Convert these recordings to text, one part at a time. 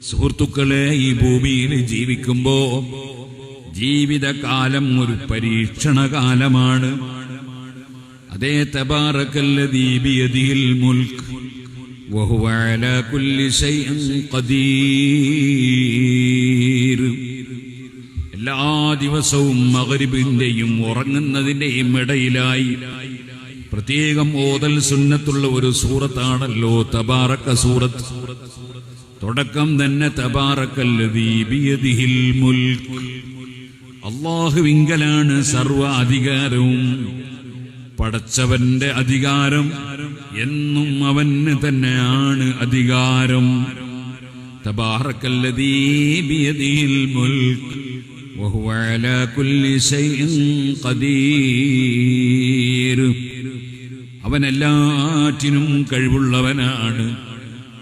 സുഹൃത്തുക്കളെ ഈ ഭൂമിയിൽ ജീവിക്കുമ്പോ ജീവിതകാലം ഒരു പരീക്ഷണ കാലമാണ് അതേ തബാറക്കല്ല ദീപിയതിയിൽ മുൽക്ക് എല്ലാ ദിവസവും മകരിബിന്റെയും ഉറങ്ങുന്നതിന്റെയും ഇടയിലായി പ്രത്യേകം ഓതൽ സുന്നത്തുള്ള ഒരു സൂറത്താണല്ലോ തബാറക്ക സൂറത്ത് സൂറത്ത്. തുടക്കം തന്നെ തബാറക്കല്ലദീബിയതിഹിൽ മുൽക്ക് അള്ളാഹുവിങ്കലാണ് സർവ അധികാരവും പടച്ചവന്റെ അധികാരം എന്നും അവന് തന്നെയാണ് അധികാരം തബാറക്കല്ലദീ ബിയദിഹിൽ മുൽക്ക് وهو على كل شيء قدير അവൻ എല്ലാറ്റിനും കഴിവുള്ളവനാണ്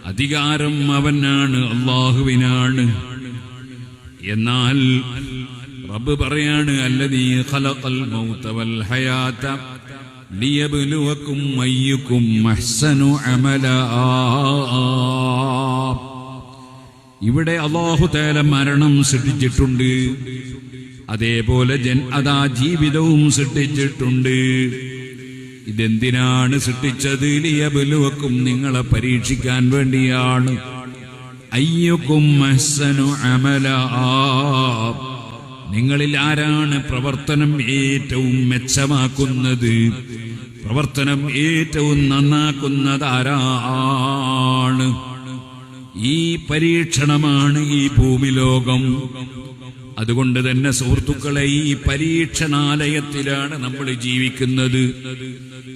അധികാരം അവനാണ് അള്ളാഹുവിനാണ് എന്നാൽ റബ്ബ് പറയാണ് അല്ലതീ ഖലഖൽ മൗത വൽ ഹയാത ലിയബ്ലുവക്കും അയ്യുക്കും അഹ്സനു അമല. ഇവിടെ അള്ളാഹു തേല മരണം സൃഷ്ടിച്ചിട്ടുണ്ട്. അതേപോലെ ജൻ അതാ ജീവിതവും സൃഷ്ടിച്ചിട്ടുണ്ട്. ഇതെന്തിനാണ് സൃഷ്ടിച്ചത്? ലിയബലുവക്കും നിങ്ങളെ പരീക്ഷിക്കാൻ വേണ്ടിയാണ്. അയ്യക്കും അഹ്സനു അമല. നിങ്ങളിൽ ആരാണ് പ്രവർത്തനം ഏറ്റവും മെച്ചമാക്കുന്നത്? പ്രവർത്തനം ഏറ്റവും നന്നാക്കുന്നത് ആരാണ് ഈ പരീക്ഷണമാണ് ഈ ഭൂമി ലോകം അതുകൊണ്ട് തന്നെ സുഹൃത്തുക്കളെ ഈ പരീക്ഷണാലയത്തിലാണ് നമ്മൾ ജീവിക്കുന്നത്.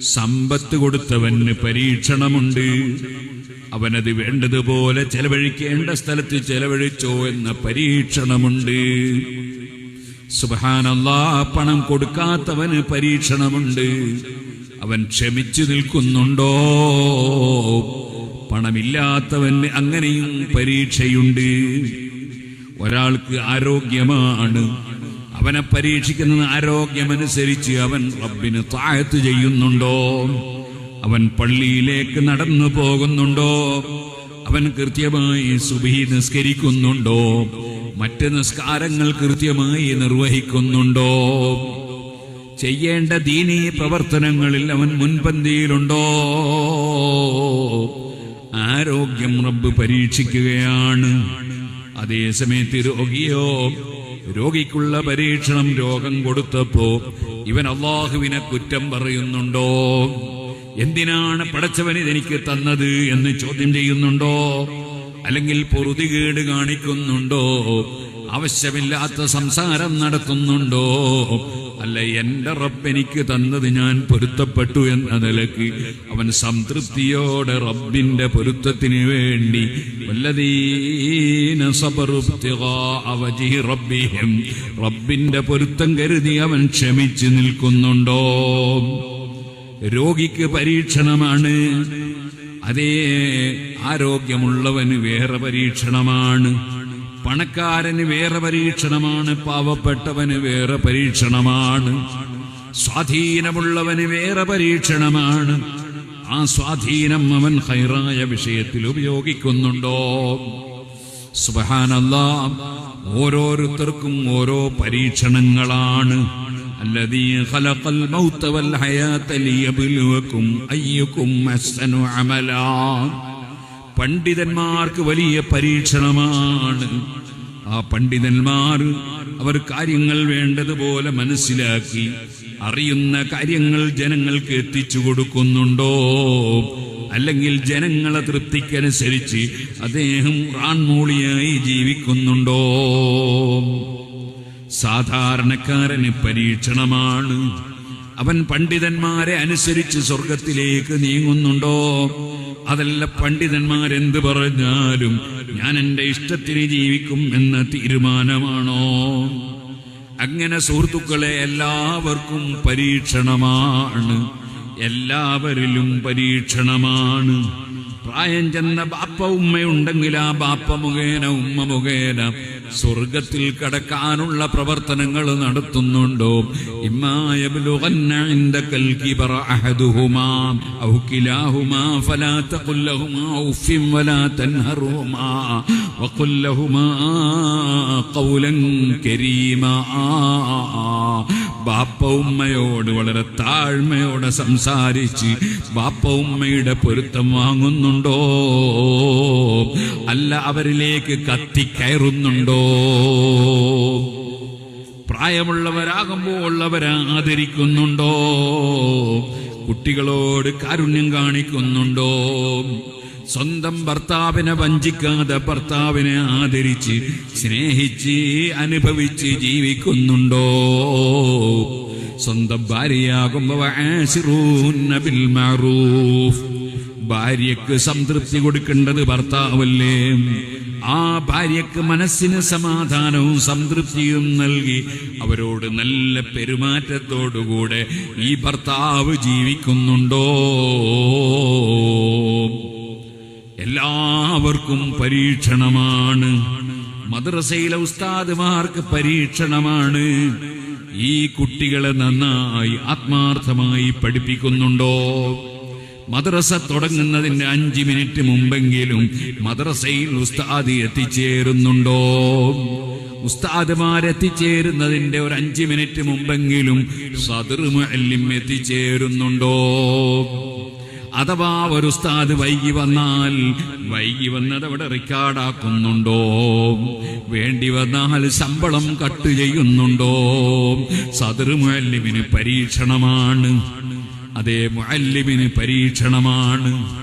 സമ്പത്ത് കൊടുത്തവന് പരീക്ഷണമുണ്ട്. അവനത് വേണ്ടതുപോലെ ചെലവഴിക്കേണ്ട സ്ഥലത്ത് ചെലവഴിച്ചോ എന്ന പരീക്ഷണമുണ്ട്. സുബാനല്ലാ പണം കൊടുക്കാത്തവന് പരീക്ഷണമുണ്ട്. അവൻ ക്ഷമിച്ചു നിൽക്കുന്നുണ്ടോ? പണമില്ലാത്തവന് അങ്ങനെയും പരീക്ഷയുണ്ട്. ഒരാൾക്ക് ആരോഗ്യമാണ്. അവനെ പരീക്ഷിക്കുന്നത് ആരോഗ്യമനുസരിച്ച് അവൻ റബ്ബിന് താഴത്ത് ചെയ്യുന്നുണ്ടോ? അവൻ പള്ളിയിലേക്ക് നടന്നു പോകുന്നുണ്ടോ? അവൻ കൃത്യമായി സുബഹി നിസ്കരിക്കുന്നുണ്ടോ? മറ്റ് നിസ്കാരങ്ങൾ കൃത്യമായി നിർവഹിക്കുന്നുണ്ടോ? ചെയ്യേണ്ട ദീനീ പ്രവർത്തനങ്ങളിൽ അവൻ മുൻപന്തിയിലുണ്ടോ? ആരോഗ്യം റബ്ബ് പരീക്ഷിക്കുകയാണ്. അതേസമയത്ത് രോഗിയോ രോഗിക്കുള്ള പരീക്ഷണം രോഗം കൊടുത്തപ്പോ ഇവൻ അള്ളാഹുവിനെ കുറ്റം പറയുന്നുണ്ടോ? എന്തിനാണ് പടച്ചവൻ ഇതെനിക്ക് തന്നത് എന്ന് ചോദ്യം ചെയ്യുന്നുണ്ടോ? അല്ലെങ്കിൽ പൊറുതികേട് കാണിക്കുന്നുണ്ടോ? ആവശ്യമില്ലാത്ത സംസാരം നടത്തുന്നുണ്ടോ? അല്ല? എന്റെ റബ്ബ് എനിക്ക് തന്നത് ഞാൻ പൊരുത്തപ്പെട്ടു എന്ന നിലയ്ക്ക് അവൻ സംതൃപ്തിയോടെ റബ്ബിന്റെ പൊരുത്തത്തിന് വേണ്ടി റബ്ബിന്റെ പൊരുത്തം കരുതി അവൻ ക്ഷമിച്ചു നിൽക്കുന്നുണ്ടോ? രോഗിക്ക് പരീക്ഷണമാണ്. അതേ ആരോഗ്യമുള്ളവന് വേറെ പരീക്ഷണമാണ്. പണക്കാരന് വേറെ പരീക്ഷണമാണ് പാവപ്പെട്ടവന് വേറെ പരീക്ഷണമാണ് സ്വാധീനമുള്ളവന് വേറെ പരീക്ഷണമാണ് ആ സ്വാധീനം അവൻ ഹൈറായ വിഷയത്തിൽ ഉപയോഗിക്കുന്നുണ്ടോ സുബഹാനല്ലാ ഓരോരുത്തർക്കും ഓരോ പരീക്ഷണങ്ങളാണ് الذي خلق الموت والحياة ليبلوكم أيكم أحسن عملا പണ്ഡിതന്മാർക്ക് വലിയ പരീക്ഷണമാണ്. ആ പണ്ഡിതന്മാർ അവർ കാര്യങ്ങൾ വേണ്ടതുപോലെ മനസ്സിലാക്കി അറിയുന്ന കാര്യങ്ങൾ ജനങ്ങൾക്ക് എത്തിച്ചു കൊടുക്കുന്നുണ്ടോ? അല്ലെങ്കിൽ ജനങ്ങളെ തൃപ്തിക്കനുസരിച്ച് അദ്ദേഹം റാൺമൂളിയായി ജീവിക്കുന്നുണ്ടോ? സാധാരണക്കാരന് പരീക്ഷണമാണ്. അവൻ പണ്ഡിതന്മാരെ അനുസരിച്ച് സ്വർഗത്തിലേക്ക് നീങ്ങുന്നുണ്ടോ? അതല്ല പണ്ഡിതന്മാരെന്ത് പറഞ്ഞാലും ഞാൻ എന്റെ ഇഷ്ടത്തിന് ജീവിക്കും എന്ന തീരുമാനമാണോ? അങ്ങനെ സുഹൃത്തുക്കളെ എല്ലാവർക്കും പരീക്ഷണമാണ്. എല്ലാവരിലും പരീക്ഷണമാണ്. പ്രായം ചെന്ന ബാപ്പ ഉമ്മയുണ്ടെങ്കിൽ ആ ബാപ്പ മുഖേന ഉമ്മ മുഖേന സ്വർഗത്തിൽ കടക്കാനുള്ള പ്രവർത്തനങ്ങൾ നടത്തുന്നുണ്ടോ? ഇമ്മായ ബാപ്പ ഉമ്മയോട് വളരെ താഴ്മയോടെ സംസാരിച്ച് ബാപ്പ ഉമ്മയുടെ പൊരുത്തം വാങ്ങുന്നുണ്ടോ? അല്ല അവരിലേക്ക് കത്തി കയറുന്നുണ്ടോ? പ്രായമുള്ളവരാകുമ്പോൾ അവരെ ആദരിക്കുന്നുണ്ടോ? കുട്ടികളോട് കാരുണ്യം കാണിക്കുന്നുണ്ടോ? സ്വന്തം ഭർത്താവിനെ വഞ്ചിക്കാതെ ഭർത്താവിനെ ആദരിച്ച് സ്നേഹിച്ച് അനുഭവിച്ച് ജീവിക്കുന്നുണ്ടോ? സ്വന്തം ഭാര്യയാകുമ്പോ വആശിറൂന്ന ബിൽ മഅറൂഫ്. ഭാര്യക്ക് സംതൃപ്തി കൊടുക്കേണ്ടത് ഭർത്താവല്ലേ? ആ ഭാര്യക്ക് മനസ്സിന് സമാധാനവും സംതൃപ്തിയും നൽകി അവരോട് നല്ല പെരുമാറ്റത്തോടുകൂടെ ഈ ഭർത്താവ് ജീവിക്കുന്നുണ്ടോ? എല്ലാവർക്കും പരീക്ഷണമാണ്. മദ്രസയിലെ ഉസ്താദുമാർക്ക് പരീക്ഷണമാണ്. ഈ കുട്ടികളെ നന്നായി ആത്മാർത്ഥമായി പഠിപ്പിക്കുന്നുണ്ടോ? മദ്രസ തുടങ്ങുന്നതിന്റെ അഞ്ച് മിനിറ്റ് മുമ്പെങ്കിലും മദ്രസയിൽ ഉസ്താദ് എത്തിച്ചേരുന്നുണ്ടോ? ഉസ്താദുമാരെത്തിച്ചേരുന്നതിന്റെ ഒരു അഞ്ച് മിനിറ്റ് മുമ്പെങ്കിലും സദർ മുഅല്ലിം എത്തിച്ചേരുന്നുണ്ടോ? അഥവാ ഒരു ഉസ്താദ് വൈകി വന്നാൽ വൈകി വന്നത് അവിടെ റെക്കോർഡാക്കുന്നുണ്ടോ? വേണ്ടി വന്നാൽ ശമ്പളം കട്ട് ചെയ്യുന്നുണ്ടോ? സദറു മുഅല്ലിമിന് പരീക്ഷണമാണ്. അതേ മുഅല്ലിമിന് പരീക്ഷണമാണ്.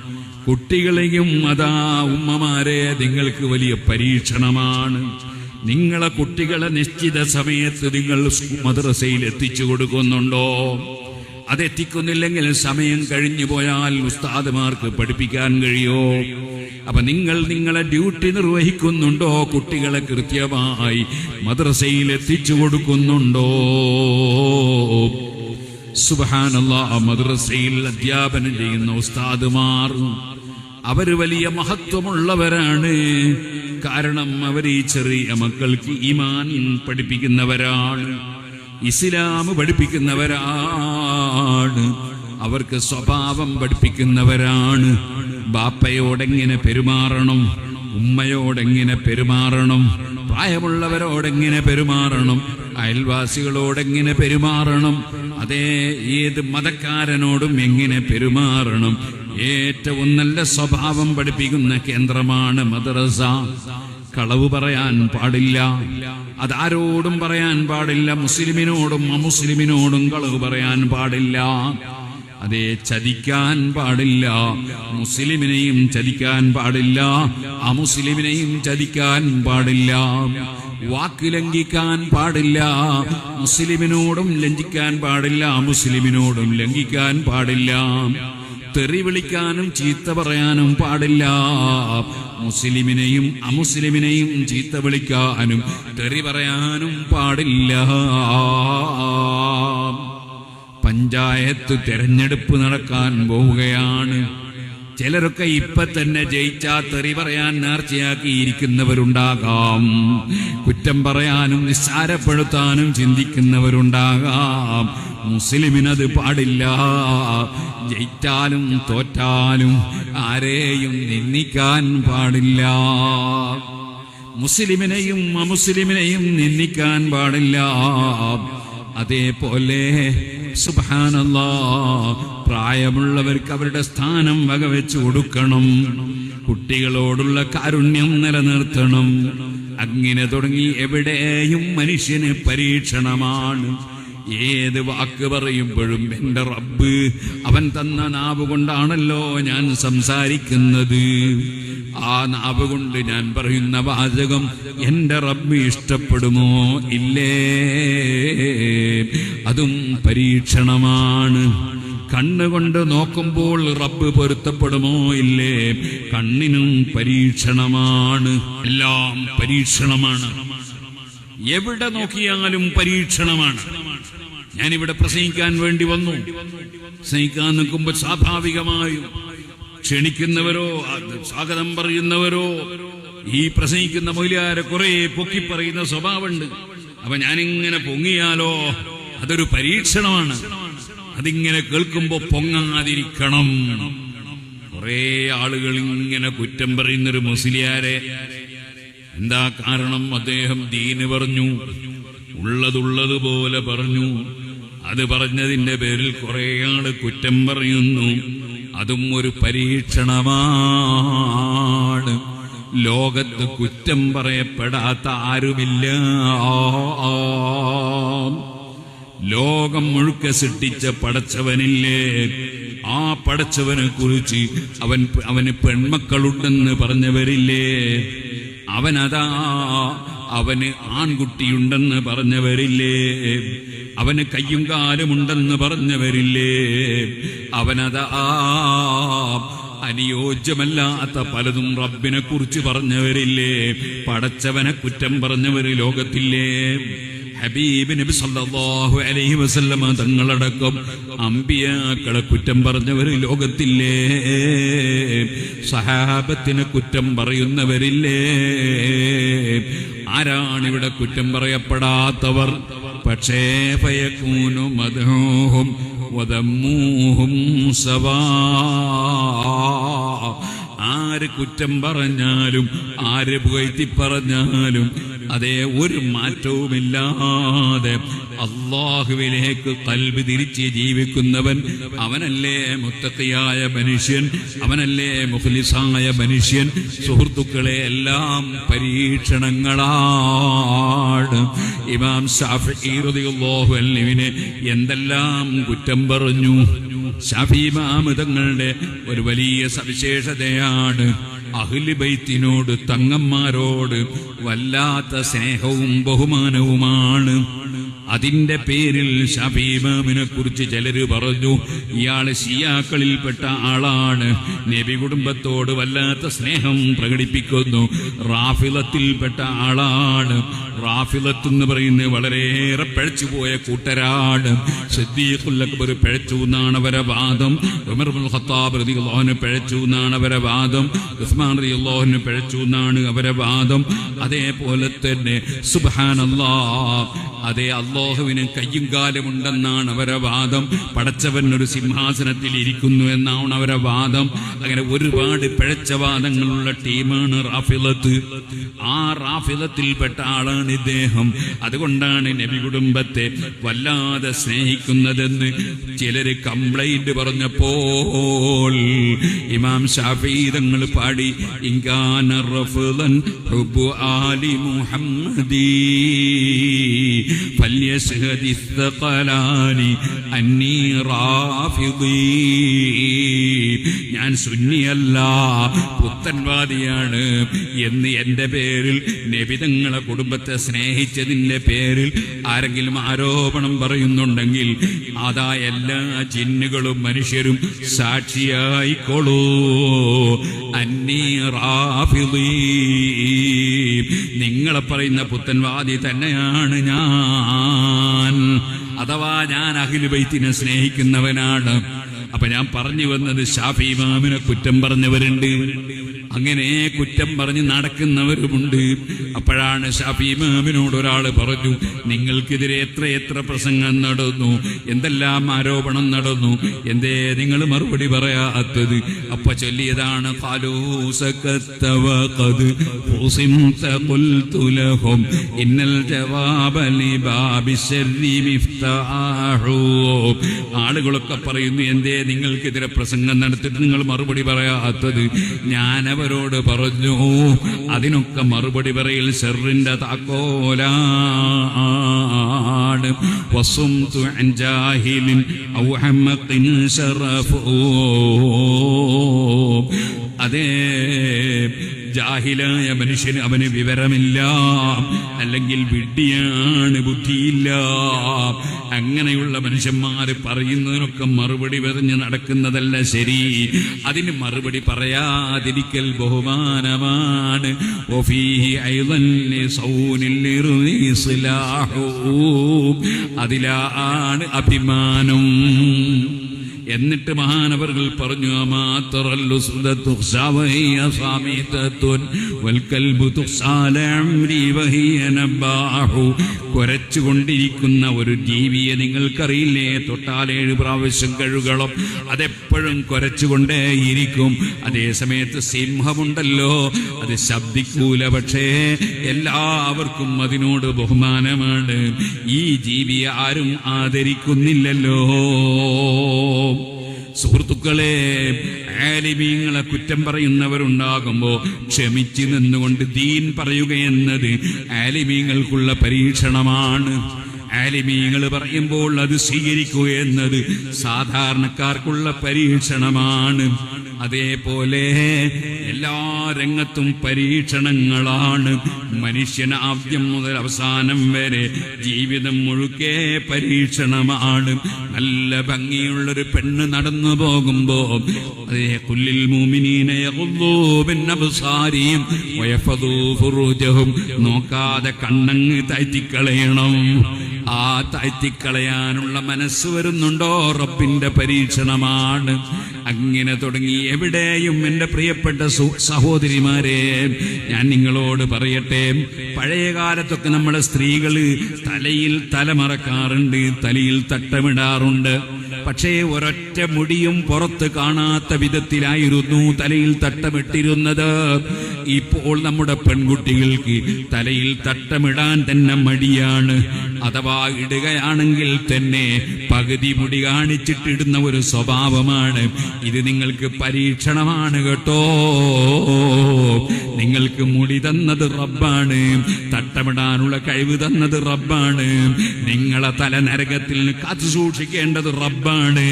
കുട്ടികളെയും അതാ ഉമ്മമാരെ നിങ്ങൾക്ക് വലിയ പരീക്ഷണമാണ്. നിങ്ങളെ കുട്ടികളെ നിശ്ചിത സമയത്ത് നിങ്ങൾ മദ്രസയിൽ എത്തിച്ചു കൊടുക്കുന്നുണ്ടോ? അതെത്തിക്കുന്നില്ലെങ്കിൽ സമയം കഴിഞ്ഞു പോയാൽ ഉസ്താദുമാർക്ക് പഠിപ്പിക്കാൻ കഴിയോ? അപ്പൊ നിങ്ങൾ നിങ്ങളെ ഡ്യൂട്ടി നിർവഹിക്കുന്നുണ്ടോ? കുട്ടികളെ കൃത്യമായി മദ്രസയിൽ എത്തിച്ചു കൊടുക്കുന്നുണ്ടോ? സുബഹാനല്ല മദ്രസയിൽ അധ്യാപനം ചെയ്യുന്ന ഉസ്താദുമാർ അവർ വലിയ മഹത്വമുള്ളവരാണ്. കാരണം അവർ ഈ ചെറിയ മക്കൾക്ക് ഇമാൻ പഠിപ്പിക്കുന്നവരാണ് ഇസ്ലാം പഠിപ്പിക്കുന്നവരാണ് അവർക്ക് സ്വഭാവം പഠിപ്പിക്കുന്നവരാണ്. ബാപ്പയോടെങ്ങനെ പെരുമാറണം? ഉമ്മയോടെങ്ങനെ പെരുമാറണം? പ്രായമുള്ളവരോടെങ്ങനെ പെരുമാറണം? അയൽവാസികളോടെങ്ങനെ പെരുമാറണം? അതേ ഏത് മതക്കാരനോടും എങ്ങനെ പെരുമാറണം? ഏറ്റവും നല്ല സ്വഭാവം പഠിപ്പിക്കുന്ന കേന്ദ്രമാണ് മദ്രസ. കളവ് പറയാൻ പാടില്ല. അതാരോടും പറയാൻ പാടില്ല. മുസ്ലിമിനോടും അമുസ്ലിമിനോടും കളവ് പറയാൻ പാടില്ല. അതെ ചതിക്കാൻ പാടില്ല. മുസ്ലിമിനെയും ചതിക്കാൻ പാടില്ല. അമുസ്ലിമിനെയും ചതിക്കാൻ പാടില്ല. വാക്ക് ലംഘിക്കാൻ പാടില്ല. മുസ്ലിമിനോടും ലംഘിക്കാൻ പാടില്ല. മുസ്ലിമിനോടും ലംഘിക്കാൻ പാടില്ല. തെറി വിളിക്കാനും ചീത്ത പറയാനും പാടില്ല. മുസ്ലിമിനെയും അമുസ്ലിമിനെയും ചീത്ത വിളിക്കാനും തെറി പറയാനും പാടില്ല. പഞ്ചായത്ത് തെരഞ്ഞെടുപ്പ് നടക്കാൻ പോവുകയാണ്. ചിലരൊക്കെ ഇപ്പൊ തന്നെ ജയിച്ചാ തെറി പറയാൻ നേർച്ചയാക്കിയിരിക്കുന്നവരുണ്ടാകാം. കുറ്റം പറയാനും നിസ്സാരപ്പെടുത്താനും ചിന്തിക്കുന്നവരുണ്ടാകാം. മുസ്ലിമിനത് പാടില്ല. ജയിച്ചാലും തോറ്റാലും ആരെയും നിന്ദിക്കാൻ പാടില്ല. മുസ്ലിമിനെയും അമുസ്ലിമിനെയും നിന്ദിക്കാൻ പാടില്ല. അതേപോലെ സുബാനല്ലാ പ്രായമുള്ളവർക്ക് അവരുടെ സ്ഥാനം വകവെച്ചു കൊടുക്കണം. കുട്ടികളോടുള്ള കാരുണ്യം നിലനിർത്തണം. അങ്ങനെ തുടങ്ങി എവിടെയും മനുഷ്യന് പരീക്ഷണമാണ്. ഏത് വാക്ക് പറയുമ്പോഴും എന്റെ റബ്ബ് അവൻ തന്ന നാവ് കൊണ്ടാണല്ലോ ഞാൻ സംസാരിക്കുന്നത്. ആ നാവ് കൊണ്ട് ഞാൻ പറയുന്ന വാചകം എന്റെ റബ്ബ് ഇഷ്ടപ്പെടുമോ? ഇല്ലേ. അതും പരീക്ഷണമാണ്. കണ്ണുകൊണ്ട് നോക്കുമ്പോൾ റബ്ബ് പൊരുത്തപ്പെടുമോ? ഇല്ലേ. കണ്ണിനും പരീക്ഷണമാണ്. എല്ലാം പരീക്ഷണമാണ്. എവിടെ നോക്കിയാലും പരീക്ഷണമാണ്. ഞാനിവിടെ പ്രസംഗിക്കാൻ വേണ്ടി വന്നു. പ്രസംഗിക്കാൻ നിൽക്കുമ്പോൾ സ്വാഭാവികമായും ക്ഷണിക്കുന്നവരോ സ്വാഗതം പറയുന്നവരോ ഈ പ്രസംഗിക്കുന്ന മൊയിലാരെ കുറെ പൊക്കി പറയുന്ന സ്വഭാവമുണ്ട്. അപ്പൊ ഞാനിങ്ങനെ പൊങ്ങിയാലോ അതൊരു പരീക്ഷണമാണ്. അതിങ്ങനെ കേൾക്കുമ്പോ പൊങ്ങാതിരിക്കണം. കുറെ ആളുകൾ ഇങ്ങനെ കുറ്റം പറയുന്നൊരു മുസ്ലിയാരെ. എന്താ കാരണം? അദ്ദേഹം ദീന് പറഞ്ഞു. ഉള്ളതുള്ളതുപോലെ പറഞ്ഞു. അത് പറഞ്ഞതിന്റെ പേരിൽ കുറെ ആൾ കുറ്റം പറയുന്നു. അതും ഒരു പരീക്ഷണമാണ്. ലോകത്ത് കുറ്റം പറയപ്പെടാത്ത ആരുമില്ല. ലോകം മുഴുക്ക സൃഷ്ടിച്ച പടച്ചവനില്ലേ? ആ പടച്ചവനെ കുറിച്ച് അവൻ അവന് പെൺമക്കളുണ്ടെന്ന് പറഞ്ഞവരില്ലേ? അവനതാ അവന് ആൺകുട്ടിയുണ്ടെന്ന് പറഞ്ഞവരില്ലേ? അവന് കയ്യും കാലുമുണ്ടെന്ന് പറഞ്ഞവരില്ലേ? അവനതാ അനുയോജ്യമല്ലാത്ത പലതും റബ്ബിനെ കുറിച്ച് പറഞ്ഞവരില്ലേ? പടച്ചവനെ കുറ്റം പറഞ്ഞവര് ലോകത്തില്ലേ? ഹബീബ് നബി സല്ലല്ലാഹു അലൈഹി വസല്ലമ തങ്ങളടക്കം അമ്പിയാക്കളെ കുറ്റം പറഞ്ഞവർ ലോകത്തില്ലേ? സഹാബത്തിനെ കുറ്റം പറയുന്നവരില്ലേ? ആരാണ് ഇവിടെ കുറ്റം പറയപ്പെടാത്തവർ? പക്ഷേ ഫയക്കൂനു മധോഹും വദമ്മൂഹും സവാ. ആര് കുറ്റം പറഞ്ഞാലും ആര് പുകഴ്ത്തി പറഞ്ഞാലും അതേ ഒരു മാറ്റവുമില്ലാതെ അള്ളാഹുവിലേക്ക് കൽബ് തിരിച്ച് ജീവിക്കുന്നവൻ അവനല്ലേ മുത്തക്കിയായ മനുഷ്യൻ അവനല്ലേ മുഖലിസായ മനുഷ്യൻ? സുഹൃത്തുക്കളെ എല്ലാം പരീക്ഷണങ്ങളാണ്. ഇമാം ഷാഫി എന്തെല്ലാം കുറ്റം പറഞ്ഞു? ഷാഫി ഇമാമിതങ്ങളുടെ ഒരു വലിയ സവിശേഷതയാണ് അഹ്ലിബൈത്തിനോട് തങ്ങന്മാരോട് വല്ലാത്ത സ്നേഹവും ബഹുമാനവുമാണ്. അതിന്റെ പേരിൽ ഷബീമാമിനെ കുറിച്ച് ചിലര് പറഞ്ഞു ഇയാൾ ഷിയാക്കളിൽപ്പെട്ട ആളാണ്. നബി കുടുംബത്തോട് വല്ലാത്ത സ്നേഹം പ്രകടിപ്പിക്കുന്നു. റാഫിലത്തിൽപ്പെട്ട ആളാണ്. റാഫിലത്ത് എന്ന് പറയുന്നത് വളരെയേറെ പഴച്ചുപോയ കൂട്ടരാണ്. സിദ്ദീഖുൽ അക്ബർ പഴച്ചു എന്നാണ് അവരെ വാദം. ഉമർ ഖത്താബ് റളിയല്ലാഹു പഴച്ചു എന്നാണ് അവരെ വാദം. ഉസ്മാൻ റളിയല്ലാഹു പഴച്ചു എന്നാണ് അവരെ വാദം. അതേപോലെ തന്നെ സുബ്ഹാനല്ലാഹ് അതേ അള്ളാഹുവിന് കയ്യും കാലുമുണ്ടെന്നാണ് അവരെ വാദം. പടച്ചവൻ ഒരു സിംഹാസനത്തിൽ ഇരിക്കുന്നു എന്നാണ് അവരെ വാദം. അങ്ങനെ ഒരുപാട് പിഴച്ച വാദങ്ങളുള്ള ടീമാണ് റാഫിലത്ത്. ആ റാഫിലത്തിൽപ്പെട്ട ആളാണ് ഇദ്ദേഹം. അതുകൊണ്ടാണ് നബി കുടുംബത്തെ വല്ലാതെ സ്നേഹിക്കുന്നതെന്ന് ചിലര് കംപ്ലൈന്റ് പറഞ്ഞപ്പോൾ ഇമാം ഷാഫീതങ്ങൾ പാടി ഇങ്കാന ആലി മുഹമ്മദീ فليشهد الثقلان أني رافضي ഞാൻ സുന്നിയല്ല പുത്തൻവാദിയാണ് എന്ന് എന്റെ പേരിൽ നബിതങ്ങളെ കുടുംബത്തെ സ്നേഹിച്ചതിന്റെ പേരിൽ ആരെങ്കിലും ആരോപണം പറയുന്നുണ്ടെങ്കിൽ അതാ എല്ലാ ജിന്നുകളും മനുഷ്യരും സാക്ഷിയായിക്കോളൂ അന്നീ റാഫിളീ നിങ്ങളെ പറയുന്ന പുത്തൻവാദി തന്നെയാണ് ഞാൻ. അഥവാ ഞാൻ അഖിൽ ബൈത്തിനെ സ്നേഹിക്കുന്നവനാണ്. അപ്പൊ ഞാൻ പറഞ്ഞു വന്നത് ഷാഫി ഇമാമിനെ കുറ്റം പറഞ്ഞവരുണ്ട്. അങ്ങനെ കുറ്റം പറഞ്ഞ് നടക്കുന്നവരുമുണ്ട്. അപ്പോഴാണ് ഷാഫി ഇമാമിനോട് ഒരാൾ പറഞ്ഞു നിങ്ങൾക്കെതിരെ എത്ര എത്ര പ്രസംഗം നടന്നു എന്തെല്ലാം ആരോപണം നടന്നു എന്തേ നിങ്ങൾ മറുപടി പറയാത്തത്? അപ്പൊ ചൊല്ലിയതാണ് ആളുകളൊക്കെ പറയുന്നു എന്തേ നിങ്ങൾക്കെതിരെ പ്രസംഗം നടത്തിട്ട് നിങ്ങൾ മറുപടി പറയാത്തത്? ഞാൻ അവരോട് പറഞ്ഞു അതിനൊക്കെ മറുപടി പറയൽ ഷെറിന്റെ താക്കോലാണ് അതേ ജാഹിലായ മനുഷ്യന് അവന് വിവരമില്ല. അല്ലെങ്കിൽ വിഡ്ഢിയാണ് ബുദ്ധിയില്ല. അങ്ങനെയുള്ള മനുഷ്യന്മാര് പറയുന്നതിനൊക്കെ മറുപടി പറഞ്ഞ് നടക്കുന്നതല്ല ശരി. അതിന് മറുപടി പറയാതിരിക്കൽ ബഹുമാനമാണ്. അതിലാണ് അഭിമാനം. എന്നിട്ട് മഹാനവർകൾ പറഞ്ഞു കൊരച്ചുകൊണ്ടിരിക്കുന്ന സുദത്തു ഖ്സാവഹിയ സാമീതത്തുൻ വൽകൽബു തുഖ്സാല അംരി വഹിയ നബാഹു." ഒരു ജീവിയെ നിങ്ങൾക്കറിയില്ലേ? തൊട്ടാൽ ഏഴ് പ്രാവശ്യം കഴുകണം. അതെപ്പോഴും കുരച്ചുകൊണ്ടേയിരിക്കും. അതേ സമയത്ത് സിംഹമുണ്ടല്ലോ. അത് ശബ്ദിക്കൂല പക്ഷേ എല്ലാവർക്കും അതിനോട് ബഹുമാനമാണ്. ഈ ജീവിയെ ആരും ആദരിക്കുന്നില്ലല്ലോ. സുഹൃത്തുക്കളെ ആലിമീങ്ങളെ കുറ്റം പറയുന്നവരുണ്ടാകുമ്പോ ക്ഷമിച്ചു നിന്നുകൊണ്ട് ദീൻ പറയുക എന്നത് ആലിമീങ്ങൾക്കുള്ള പരീക്ഷണമാണ്. ആലിമീങ്ങൾ പറയുമ്പോൾ അത് സ്വീകരിക്കുക എന്നത് സാധാരണക്കാർക്കുള്ള പരീക്ഷണമാണ്. അതേപോലെ എല്ലാ രംഗത്തും പരീക്ഷണങ്ങളാണ്. മനുഷ്യൻ ആദ്യം മുതൽ അവസാനം വരെ ജീവിതം മുഴുക്കെ പരീക്ഷണമാണ്. നല്ല ഭംഗിയുള്ളൊരു പെണ്ണ് നടന്നു പോകുമ്പോ അതേ കുല്ലിൽ മൂമിനീന യഗ്ളൂ ബിൻ അബ്സാരിയും വയഫദൂ ഫുറൂജഹും. നോക്കാതെ കണ്ണങ്ങ് താഴ്ത്തിക്കളയണം. ആ താഴ്ത്തിക്കളയാനുള്ള മനസ്സ് വരുന്നുണ്ടോ? റബ്ബിന്റെ പരീക്ഷണമാണ്. അങ്ങനെ തുടങ്ങി. എവിടെയും എന്റെ പ്രിയപ്പെട്ട സഹോദരിമാരെ ഞാൻ നിങ്ങളോട് പറയട്ടെ. പഴയ കാലത്തൊക്കെ നമ്മുടെ സ്ത്രീകൾ തലയിൽ തലമറക്കാറുണ്ട് തലയിൽ തട്ടമിടാറുണ്ട്. പക്ഷേ ഒരൊറ്റ മുടിയും പുറത്ത് കാണാത്ത വിധത്തിലായിരുന്നു തലയിൽ തട്ടമിട്ടിരുന്നത്. ഇപ്പോൾ നമ്മുടെ പെൺകുട്ടികൾക്ക് തലയിൽ തട്ടമിടാൻ തന്നെ മടിയാണ്. അഥവാ ഇടുകയാണെങ്കിൽ തന്നെ പകുതി മുടി കാണിച്ചിട്ടിടുന്ന ഒരു സ്വഭാവമാണ്. ഇത് നിങ്ങൾക്ക് പരീക്ഷണമാണ് കേട്ടോ. നിങ്ങൾക്ക് മുടി തന്നത് റബ്ബാണ്. തട്ടമിടാനുള്ള കഴിവ് തന്നത് റബ്ബാണ്. നിങ്ങളെ തല നരകത്തിൽ കാത്തു സൂക്ഷിക്കേണ്ടത് റബ്ബാണ്.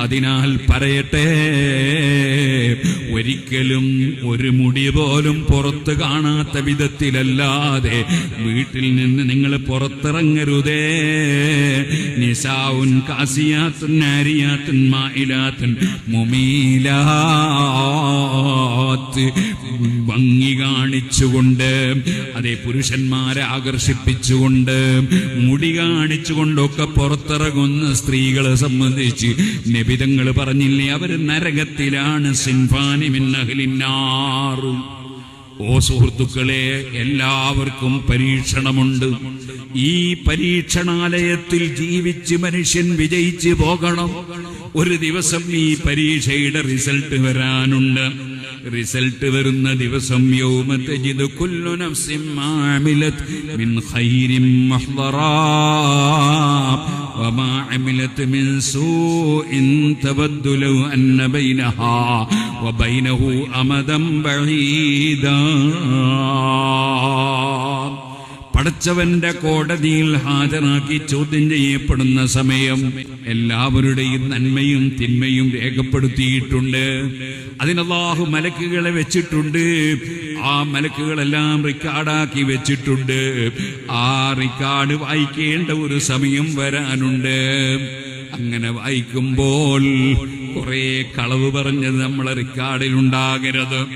അതിനാൽ പറയട്ടെ ഒരിക്കലും ഒരു മുടി പോലും പുറത്ത് കാണാത്ത വിധത്തിലല്ലാതെ വീട്ടിൽ നിന്ന് നിങ്ങൾ പുറത്തിറങ്ങരുതേ നിസാവുൻ കാസിയാത്തുൻ നാരിയാത്തുൻ മായിലാത്തുൻ മുമീലാത്ത്. ഭംഗി കാണിച്ചുകൊണ്ട് അതേ പുരുഷന്മാരെ ആകർഷിപ്പിച്ചുകൊണ്ട് മുടി കാണിച്ചുകൊണ്ടൊക്കെ പുറത്തിറങ്ങുന്ന സ്ത്രീകളെ സംബന്ധിച്ച് നിബിതങ്ങൾ പറഞ്ഞില്ലേ അവർ നരകത്തിലാണ് സിൻഫാനി മിന്നഹലിന്നാറ്. ഓ സുഹൃത്തുക്കളെ എല്ലാവർക്കും പരീക്ഷണമുണ്ട്. ഈ പരീക്ഷണാലയത്തിൽ ജീവിച്ച് മനുഷ്യൻ വിജയിച്ച് പോകണം. ഒരു ദിവസം ഈ പരീക്ഷയുടെ റിസൾട്ട് വരാനുണ്ട്. റിസൾട്ട് വരുന്ന ദിവസം യൗമ തജിദു കുല്ലു നഫ്സിൻ മാ അമിലത് മിൻ ഖൈരിൻ മഹ്ദറാ وما عملت من سوء تود لو أن بينها وبينه أمدا بعيدا പടച്ചവന്റെ കോടതിയിൽ ഹാജരാക്കി ചോദ്യം ചെയ്യപ്പെടുന്ന സമയം എല്ലാവരുടെയും നന്മയും തിന്മയും രേഖപ്പെടുത്തിയിട്ടുണ്ട്. അതിനല്ലാഹു മലക്കുകളെ വെച്ചിട്ടുണ്ട്. ആ മലക്കുകളെല്ലാം റിക്കാർഡാക്കി വെച്ചിട്ടുണ്ട്. ആ റിക്കാർഡ് വായിക്കേണ്ട ഒരു സമയം വരാനുണ്ട്. അങ്ങനെ വായിക്കുമ്പോൾ കുറെ കളവ് പറഞ്ഞത് നമ്മളെ റിക്കാർഡിൽ ഉണ്ടാകരുത്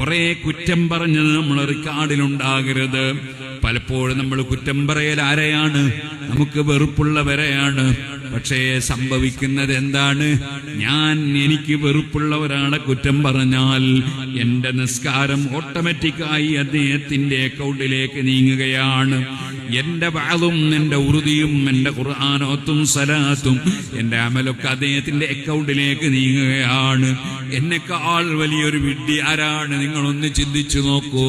കുറെ കുറ്റം പറഞ്ഞത് നമ്മളെ റിക്കാർഡിൽ ഉണ്ടാകരുത് പലപ്പോഴും നമ്മൾ കുറ്റം പറയൽ ആരെയാണ്? നമുക്ക് വെറുപ്പുള്ളവരെയാണ്. പക്ഷേ സംഭവിക്കുന്നത് എന്താണ്? ഞാൻ എനിക്ക് വെറുപ്പുള്ള ഒരാളെ കുറ്റം പറഞ്ഞാൽ എന്റെ നിസ്കാരം ഓട്ടോമാറ്റിക്കായി അദ്ദേഹത്തിന്റെ അക്കൗണ്ടിലേക്ക് നീങ്ങുകയാണ്. എന്റെ വാളും എന്റെ ഉറുതിയും എന്റെ ഖുർആാനോത്തും സലാത്തും എന്റെ അമലൊക്കെ അദ്ദേഹത്തിന്റെ അക്കൗണ്ടിലേക്ക് നീങ്ങുകയാണ്. എന്നെക്കാൾ വലിയൊരു വിഡ്ഢി ആരാണ്? നിങ്ങളൊന്ന് ചിന്തിച്ചു നോക്കൂ.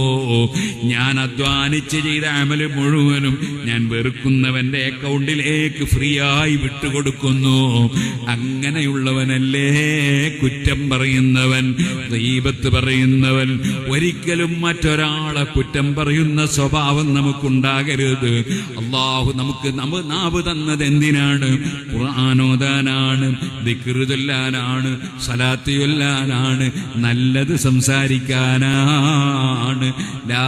ഞാൻ അധ്വാനിച്ച് ചെയ്ത അമൽ മുഴുവനും ഞാൻ വെറുക്കുന്നവന്റെ അക്കൗണ്ടിലേക്ക് ഫ്രീ ആയി വിട്ടുകൊടുക്കുന്നു. അങ്ങനെയുള്ളവനല്ലേ കുറ്റം പറയുന്നവൻ ദൈവത്ത് പറയുന്നവൻ. ഒരിക്കലും മറ്റൊരാളെ കുറ്റം പറയുന്ന സ്വഭാവം നമുക്കുണ്ടാകരുത്. അള്ളാഹു നമുക്ക് നമ്മ നാവ് തന്നത് എന്തിനാണ്? ഖുർആാനോദാനാണ് ദിക്റ് ചൊല്ലാനാണ് സലാത്ത് ചൊല്ലാനാണ് നല്ലത് സംസാരിക്കാനാണ്. ലാ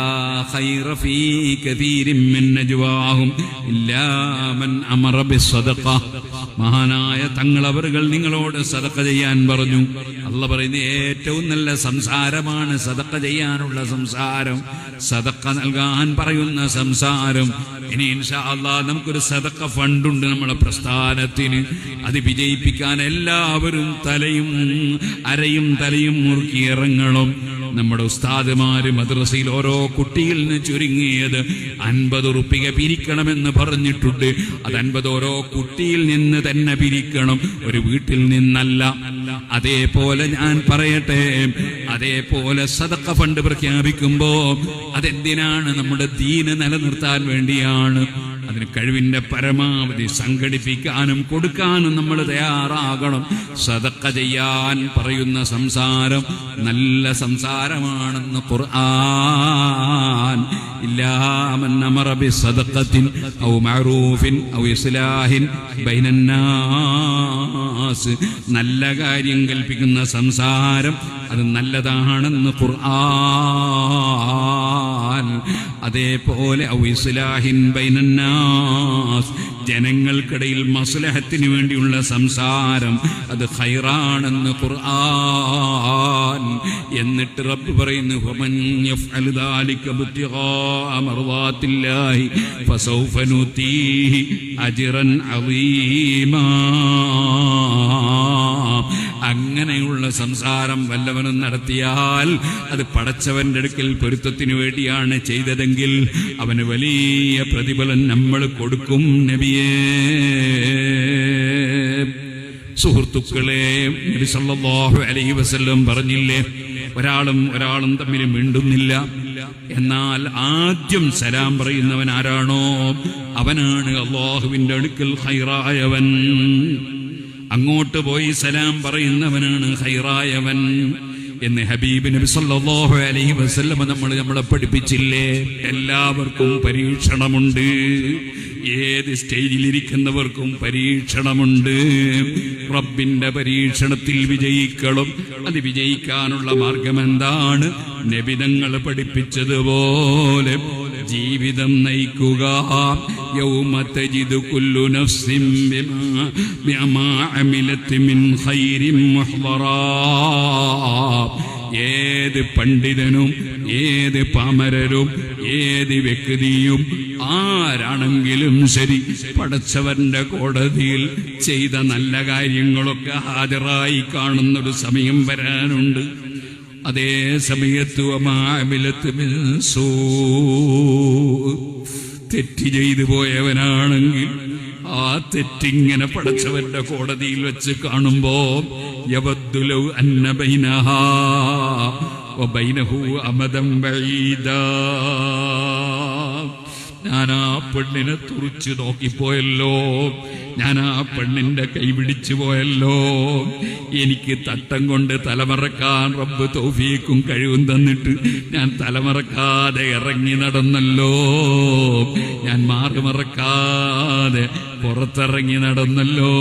ഖൈറ ഫീ കതീരിൻ മിൻ മൻ അമറ മഹാനായ തങ്ങളവറുകൾ നിങ്ങളോട് സതക്ക ചെയ്യാൻ പറഞ്ഞു. അല്ല പറയുന്ന ഏറ്റവും നല്ല സംസാരമാണ് സതക്ക ചെയ്യാനുള്ള സംസാരം. സതക്ക നൽകാൻ പറയുന്ന സംസാരം. ഇനി ഇൻഷാ അള്ളാ നമുക്കൊരു സതക്ക ഫണ്ടുണ്ട് നമ്മുടെ പ്രസ്ഥാനത്തിന്. അത് വിജയിപ്പിക്കാൻ എല്ലാവരും തലയും അരയും തലയും മുറുക്കി ഇറങ്ങണം. നമ്മുടെ ഉസ്താദുമാര് മദ്രസയിൽ ഓരോ കുട്ടിയിൽ നിന്ന് ചുരുങ്ങിയത് അൻപത് റുപ്പിക പിരിക്കണമെന്ന് പറഞ്ഞിട്ടുണ്ട്. അത് അൻപത് ഓരോ കുട്ടിയിൽ നിന്ന് തന്നെ പിരിക്കണം. ഒരു വീട്ടിൽ നിന്നല്ല. അതേപോലെ ഞാൻ പറയട്ടെ. അതേപോലെ സതക്ക ഫണ്ട് പ്രഖ്യാപിക്കുമ്പോ അതെന്തിനാണ് നമ്മുടെ ദീന് നിലനിർത്താൻ വേണ്ടിയാണ്? അതിന് കഴിവിന്റെ പരമാവധി സംഘടിപ്പിക്കാനും കൊടുക്കാനും നമ്മൾ തയ്യാറാകണം. സതക്ക ചെയ്യാൻ പറയുന്ന സംസാരം നല്ല സംസാരമാണെന്ന് ഖുർആൻ. ഔ ഔ ഇസ്ലാഹിൻ നല്ല കാര്യം കൽപ്പിക്കുന്ന സംസാരം അത് നല്ലതാണെന്ന് ഖുർആൻ. അതേപോലെ ഔ ഇസ്ലാഹിൻ ബൈനന്നാസ് الناس ജനങ്ങൾക്കിടയിൽ മസ്ലഹത്തിന് വേണ്ടിയുള്ള സംസാരം അത് ഹൈറാണെന്ന് ഖുർആൻ. എന്നിട്ട് റബ്ബ് പറയുന്നു ഹുമൻ ദാലിക ഫസൗഫ അങ്ങനെയുള്ള സംസാരം വല്ലവനും നടത്തിയാൽ അത് പടച്ചവന്റെ അടുക്കൽ പൊരുത്തത്തിനു വേണ്ടിയാണ് ചെയ്തതെങ്കിൽ അവന് വലിയ പ്രതിഫലം നമ്മൾ കൊടുക്കും നബിയേ. സുഹൃത്തുക്കളെ നബി സല്ലല്ലാഹു അലൈഹി വസല്ലം പറഞ്ഞില്ലേ ഒരാളും ഒരാളും തമ്മിൽ മിണ്ടുന്നില്ല. എന്നാൽ ആദ്യം സലാം പറയുന്നവൻ ആരാണോ? അവനാണ് അള്ളാഹുവിന്റെ അടുക്കൽ ഹൈറായവൻ അങ്ങോട്ട് പോയി സലാം പറയുന്നവനാണ് ഹൈറായവൻ എന്ന് ഹബീബ് നബി സല്ലല്ലാഹു അലൈഹി വസല്ലം നമ്മൾ നമ്മളെ പഠിപ്പിച്ചില്ലേ? എല്ലാവർക്കും പരീക്ഷണമുണ്ട്. ഏത് സ്റ്റേജിലിരിക്കുന്നവർക്കും പരീക്ഷണമുണ്ട്. റബ്ബിന്റെ പരീക്ഷണത്തിൽ വിജയിക്കണം അത് വിജയിക്കാനുള്ള മാർഗം എന്താണ് നബിതങ്ങൾ പഠിപ്പിച്ചതുപോലെ ജീവിതം നയിക്കുക. യൗമ ഏത് പണ്ഡിതനും ഏത് പാമരരും ഏത് വ്യക്തിയും ആരാണെങ്കിലും ശരി പടച്ചവന്റെ കോടതിയിൽ ചെയ്ത നല്ല കാര്യങ്ങളൊക്കെ ഹാജരായി കാണുന്നൊരു സമയം വരാനുണ്ട്. അതേ സമയത്ത് തെറ്റ് ചെയ്തു പോയവനാണെങ്കിൽ ആ തെറ്റിങ്ങനെ പടച്ചവന്റെ കോടതിയിൽ വെച്ച് കാണുമ്പോ യവദ്ദുലൗ അന്ന ബൈനഹാ വബൈനഹു അമദം ബഈദാ ഞാൻ ആ പെണ്ണിനെ തുറിച്ചു നോക്കിപ്പോയല്ലോ. ഞാൻ ആ പെണ്ണിന്റെ കൈ പിടിച്ചു പോയല്ലോ. എനിക്ക് തട്ടം കൊണ്ട് തലമറക്കാൻ റബ്ബ് തൗഫീക്കും കഴിവും തന്നിട്ട് ഞാൻ തലമറക്കാതെ ഇറങ്ങി നടന്നല്ലോ. ഞാൻ മാറുമറക്കാതെ പുറത്തിറങ്ങി നടന്നല്ലോ.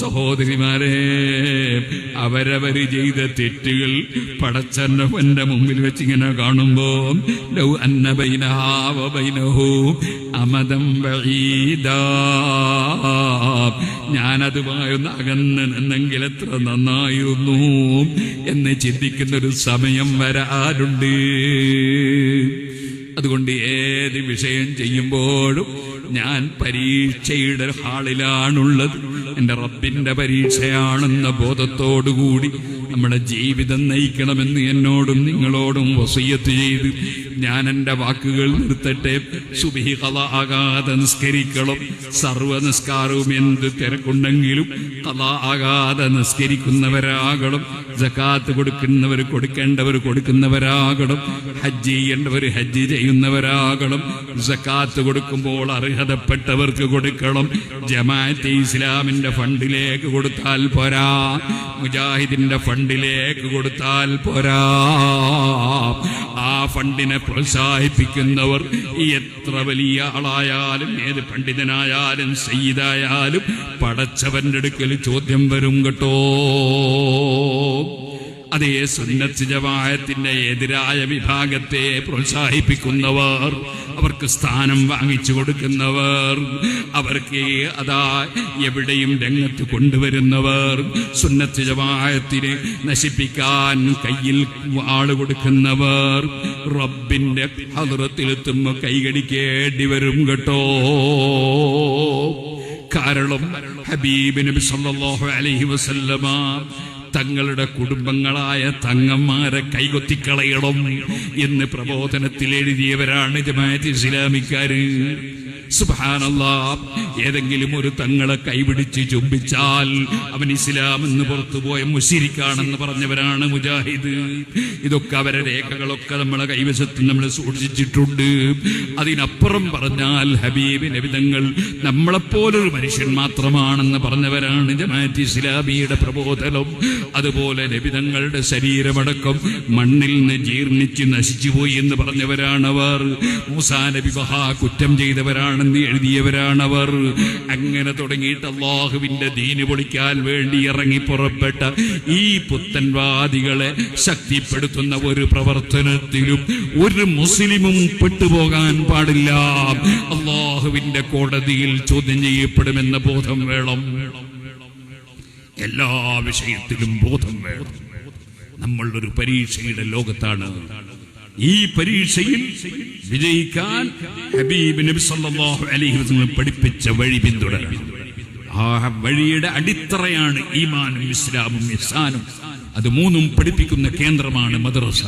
സഹോദരിമാരെ അവരവര് ചെയ്ത തെറ്റുകൾ പടച്ചന്റെ മുമ്പിൽ വെച്ചിങ്ങനെ കാണുമ്പോ ലൗ അന്ന ബൈനഹാവ ബൈനഹു അമദം ബഈദാ ഞാനതുമായി ഒന്ന് അകന്ന് നിന്നെങ്കിൽ എത്ര നന്നായിരുന്നു എന്ന് ചിന്തിക്കുന്ന ഒരു സമയം വരാറുണ്ട് അതുകൊണ്ട് ഏത് വിഷയം ചെയ്യുമ്പോഴും ഞാൻ പരീക്ഷയുടെ ഹാളിലാണുള്ളത്. എന്റെ റബ്ബിന്റെ പരീക്ഷയാണെന്ന ബോധത്തോടുകൂടി നമ്മുടെ ജീവിതം നയിക്കണമെന്ന് എന്നോടും നിങ്ങളോടും വസയ്യത്ത് ചെയ്ത് ഞാൻ എന്റെ വാക്കുകൾ നിർത്തട്ടെ. സുബിഹല ആകാതെ നിസ്കരിക്കണം. സർവ നിസ്കാരവും എന്ത് തിരക്കുണ്ടെങ്കിലും കല ആകാതെ നിസ്കരിക്കുന്നവരാകണം. ജക്കാത്ത് കൊടുക്കുന്നവർ കൊടുക്കേണ്ടവർ കൊടുക്കുന്നവരാകണം. ഹജ്ജ് ചെയ്യേണ്ടവർ ഹജ്ജ് ചെയ്യുന്നവരാകണം. ജക്കാത്ത് കൊടുക്കുമ്പോൾ അർഹതപ്പെട്ടവർക്ക് കൊടുക്കണം. ജമാഅത്തെ ഇസ്ലാമിന്റെ ഫണ്ടിലേക്ക് കൊടുത്താൽ പോരാ. മുജാഹിദിന്റെ ഫണ്ടിലേക്ക് കൊടുത്താൽ പോരാ. ആ ഫണ്ടിനെ പ്രോത്സാഹിപ്പിക്കുന്നവർ എത്ര വലിയ ആളായാലും ഏത് പണ്ഡിതനായാലും സയ്യിദായാലും പടച്ചവന്റെ അടുക്കൽ ചോദ്യം വരും കേട്ടോ. അതേ സുന്നത്ത് ജമാഅത്തിന്റെ എതിരായ വിഭാഗത്തെ പ്രോത്സാഹിപ്പിക്കുന്നവർ അവർക്ക് സ്ഥാനം വാങ്ങിച്ചു കൊടുക്കുന്നവർ അവർക്ക് അതാ എവിടെയും രംഗത്ത് കൊണ്ടുവരുന്നവർ സുന്നത്ത് ജമാഅത്തിനെ നശിപ്പിക്കാൻ കയ്യിൽ ആൾ കൊടുക്കുന്നവർ റബ്ബിന്റെ ഹദ്റത്തിലെത്തുമ്പോ കൈകടിക്കേണ്ടി വരും കേട്ടോ. കാരണം ഹബീബ് നബി സല്ലല്ലാഹു അലൈഹി വസല്ലമ തങ്ങളുടെ കുടുംബങ്ങളായ തങ്ങന്മാരെ കൈകൊത്തിക്കളയണം എന്ന് പ്രബോധനത്തിൽ എഴുതിയവരാണ് ജമാഅത്ത് ഇസ്ലാമിക്കാര്. സുബാനല്ലാ ഏതെങ്കിലും ഒരു തങ്ങളെ കൈപിടിച്ച് ചുംബിച്ചാൽ അവൻ ഇസ്ലാം എന്ന് പുറത്തുപോയ മുഷിരിക്കാണെന്ന് പറഞ്ഞവരാണ് മുജാഹിദ്. ഇതൊക്കെ അവരെ രേഖകളൊക്കെ നമ്മളെ കൈവശത്ത് നമ്മൾ സൂക്ഷിച്ചിട്ടുണ്ട്. അതിനപ്പുറം പറഞ്ഞാൽ ഹബീബ് വിധങ്ങൾ നമ്മളെപ്പോലൊരു മനുഷ്യൻ മാത്രമാണെന്ന് പറഞ്ഞവരാണ് ജമാഅത്ത് ഇസ്ലാമിയുടെ പ്രബോധനം. അതുപോലെ ലഭിതങ്ങളുടെ ശരീരമടക്കം മണ്ണിൽ നിന്ന് ജീർണിച്ച് നശിച്ചുപോയി എന്ന് പറഞ്ഞവരാണവർ മൂസാ നബി മഹാ കുറ്റം ചെയ്തവരാണെന്ന് എഴുതിയവരാണവർ. അങ്ങനെ തുടങ്ങിയിട്ട് അള്ളാഹുവിന്റെ ദീന് പൊളിക്കാൻ വേണ്ടി ഇറങ്ങി പുറപ്പെട്ട ഈ പുത്തൻവാദികളെ ശക്തിപ്പെടുത്തുന്ന ഒരു പ്രവർത്തനത്തിലും ഒരു മുസ്ലിമും പെട്ടുപോകാൻ പാടില്ല. അള്ളാഹുവിന്റെ കോടതിയിൽ ചോദ്യം ചെയ്യപ്പെടുമെന്ന ബോധം വേണം. എല്ലാ വിഷയത്തിലും ബോധം വേണം. നമ്മളൊരു പരീക്ഷയുടെ ലോകത്താണ് ഈ പരീക്ഷയിൽ വിജയിക്കാൻ ഹബീബ് നബി സല്ലല്ലാഹു അലൈഹി വസല്ലം പഠിപ്പിച്ച വഴി പിന്തുടരണം. ആ വഴിയുടെ അടിത്തറയാണ് ഈമാനും ഇസ്ലാമും ഇഹ്സാനും അത് മൂന്നും പഠിപ്പിക്കുന്ന കേന്ദ്രമാണ് മദ്രസ.